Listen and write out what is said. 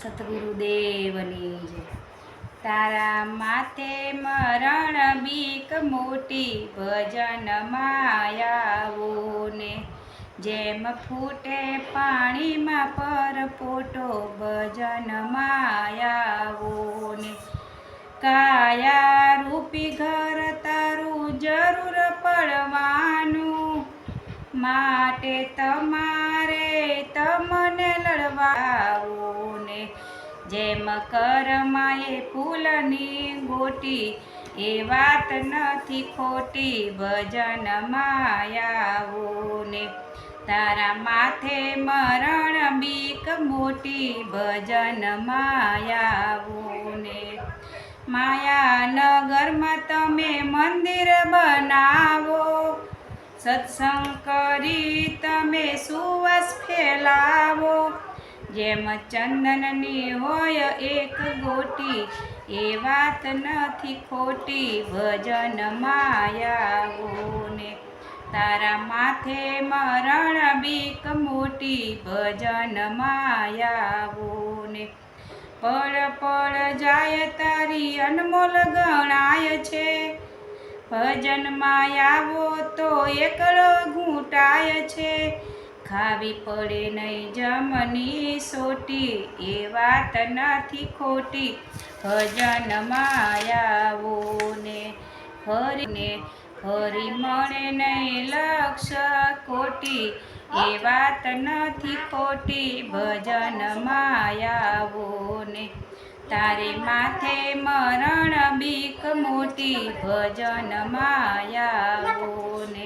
સતગુરુદેવની જય. તારા માથે મરણ બીક મોટી, ભજન માયાવો ને જેમ ફૂટે પાણીમાં પર પોટો ભજન માયાવો ને કાયા રૂપી ઘર તારું જરૂર પડવાનું. માટે તમારે તમને લડવાવો ને જેમ કરમાએ ફૂલની ગોટી, એ વાત નથી ખોટી, ભજન માયાઓને. તારા માથે મરણ બીક મોટી, ભજન માયાઓને. માયાનગરમાં તમે મંદિર બનાવો, સત્સંગ કરી તમે સુવાસ ફેલાવો. જેમ ચંદનની હોય એક ગોટી, એ વાત નથી ખોટી, ભજન માયાવો ને તારા માથે મરણ બીક મોટી, ભજન માયાવો ને પળ પળ જાય તારી અનમોલ ગણાય છે. ભજનમાં આવો તો એકલો ઘૂંટાય છે. ખાવી પડે નહીં જમની સોટી, એ વાત નથી ખોટી. ભજન આવો ને ફરીને હરી મળે નહીં લક્ષ કોટી. એ વાત નથી ખોટી, ભજન માયાવો તારે માથે મરણ બીક મોટી, ભજન માયાવો ને.